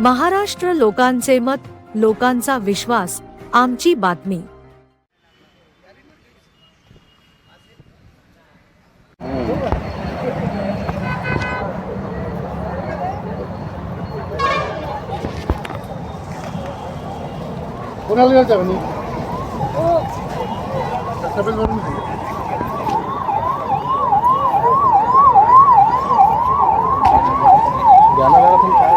महाराष्ट्र लोकांचे मत लोकांचा विश्वास आमची बातमी. कोणाला गेलता म्हणे तब्येत बरी नाही. द्यायला लागला पण काय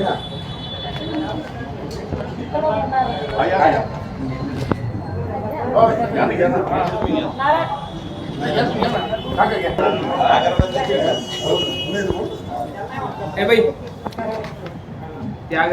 ना या इकडे ए भाई त्याग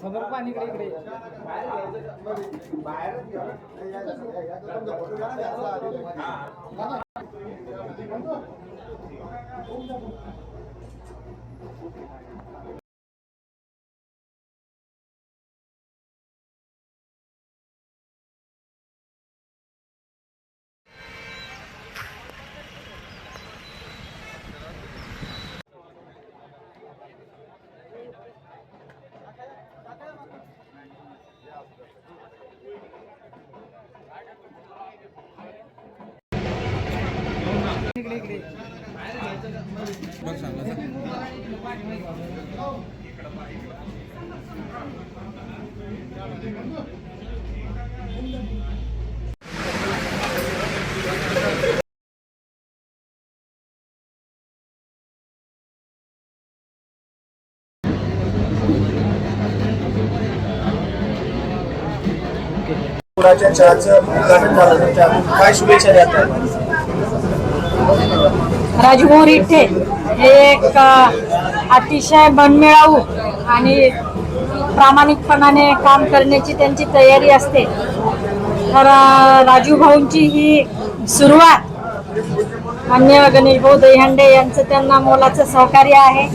समोर पाणी इकडे इकडे. इकडे पुराच्या चहाचं उद्घाटन झालं तर त्यातून काय शुभेच्छा देतात राजमोहन इथे हे एक अतिशय मनमिळावू आणि प्रामाणिकपणाने काम करण्याची त्यांची तयारी असते. तर राजूभाऊंची राजू भाऊंची ही सुरुवात मान्य गणेश भाऊ दहीहंडे यांचं त्यांना मोलाचं सहकार्य आहे.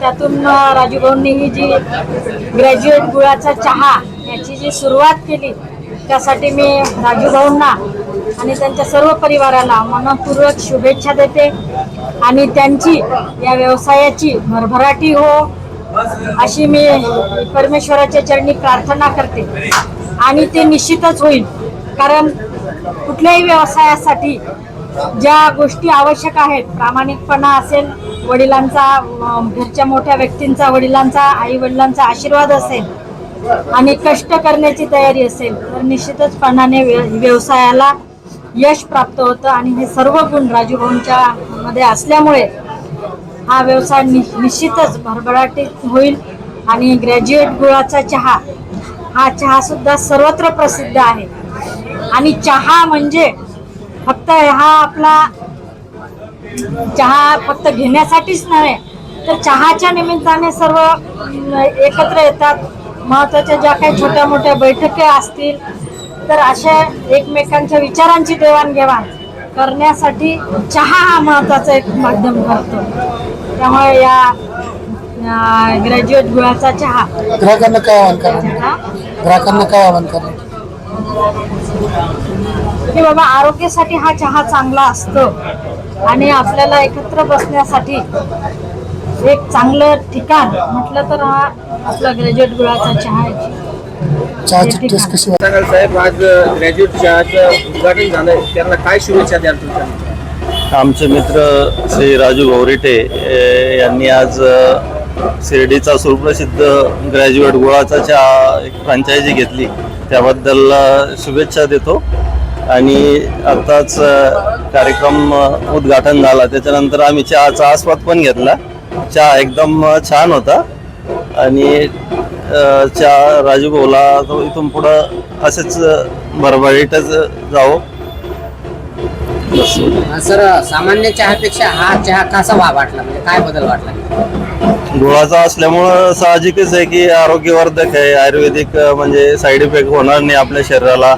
त्यातून राजूभाऊंनी ही जी ग्रॅज्युएट गुळाचा चहा याची जी सुरुवात केली त्यासाठी मी राजूभाऊंना आणि त्यांच्या सर्व परिवाराला मनपूर्वक शुभेच्छा देते. आणि त्यांची या व्यवसायाची भरभराटी हो अशी मी परमेश्वराच्या चरणी प्रार्थना करते. आणि ते निश्चितच होईल कारण कुठल्याही व्यवसायासाठी ज्या गोष्टी आवश्यक आहेत प्रामाणिकपणा असेल वडिलांचा घरच्या मोठ्या व्यक्तींचा वडिलांचा आई वडिलांचा आशीर्वाद असेल आणि कष्ट करण्याची तयारी असेल तर निश्चितचपणाने व्य- व्यवसायाला यश प्राप्त होतं आणि हे सर्व गुण राजूभाऊंच्या मध्ये असल्यामुळे हा व्यवसाय नि निश्चितच भरभराटीत होईल आणि ग्रॅज्युएट गुळाचा चहा हा चहा सुद्धा सर्वत्र प्रसिद्ध आहे. आणि चहा म्हणजे फक्त हा आपला चहा फक्त घेण्यासाठीच नव्हे तर चहाच्या निमित्ताने सर्व एकत्र येतात. महत्त्वाच्या ज्या काही छोट्या मोठ्या बैठकी असतील तर अशा एकमेकांच्या विचारांची देवाणघेवाण करण्यासाठी चहा हा महत्त्वाचा एक माध्यम ठरतो. त्यामुळे या ग्रॅज्युएट गुळाचा चहा. ग्राहकांना काय आवाहन करणार? ग्राहकांना काय आवाहन करणार? की बाबा आरोग्यासाठी हा चहा चांगला असतो. आणि आपल्याला एकत्र बसण्यासाठी एक चांगलं ठिकाण म्हटलं तर हा आपला ग्रॅज्युएट गुळाचा चहा आहे. चहाची टेस्ट कशी सांगाल साहेब आज ग्रॅज्युएट चहाचं उद्घाटन झालंय. त्यांना काय शुभेच्छा द्याल तुमच्या आमचे मित्र श्री राजू गौरिटे यांनी आज शिर्डीचा सुप्रसिद्ध ग्रॅज्युएट गुळाचा चहा एक फ्रँचायझी घेतली. त्याबद्दल शुभेच्छा देतो. आणि आत्ताच कार्यक्रम उद्घाटन झाला. त्याच्यानंतर आम्ही चहाचा आस्वाद पण घेतला. चहा एकदम छान होता. आणि चहा राजू भाऊला तो इथून पुढं असेच जावं. बस. सर सामान्य चहापेक्षा हा चहा कसा वा वाटला? म्हणजे काय बदल वाटला? गुळाचा असल्यामुळं साहजिकच आहे की आरोग्यवर्धक आहे आयुर्वेदिक म्हणजे साईड इफेक्ट होणार नाही आपल्या शरीराला.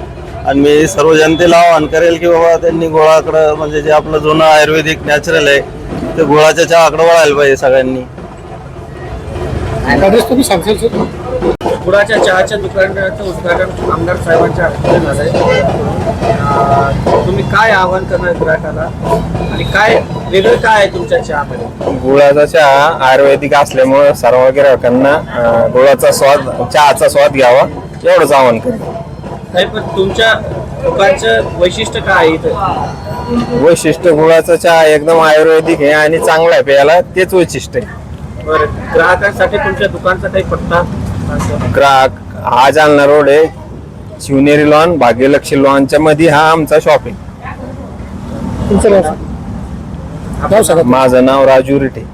आणि मी सर्व जनतेला आवाहन करेल की बाबा त्यांनी गुळाकडं म्हणजे जे आपलं जुनं आयुर्वेदिक नॅचरल आहे ते गुळाच्या चहाकडे वळायला पाहिजे सगळ्यांनी. गणेश तुम्ही सांगशाल सर गुळाच्या चहाच्या दुकानाचं उद्घाटन आमदार साहेबांच्या हस्ते झालंय. अं, तुम्ही काय आवाहन करणार ग्राहकाला? आणि काय वेगळं काय आहे तुमच्या चहामध्ये? गुळाचा चहा आयुर्वेदिक असल्यामुळे सर्व गिरायकांना अं, गुळाचा स्वाद चहाचा स्वाद घ्यावा एवढंच आवाहन करेन काही पण तुमच्या दुकानचं वैशिष्ट्य काय आहे इथं? वैशिष्ट्य गुळाचा चहा एकदम आयुर्वेदिक आहे आणि चांगला आहे प्यायला तेच वैशिष्ट्य आहे. बरं ग्राहकांसाठी तुमच्या दुकानचा काही पत्ता. ग्राहक हा जालना रोड आहे शिवनेरी लॉन भाग्यलक्ष्मी लॉनच्या मध्ये हा आमचा शॉप आहे तुमचं नाव सांगा. नाव सांगा माझं नाव राजू रिटे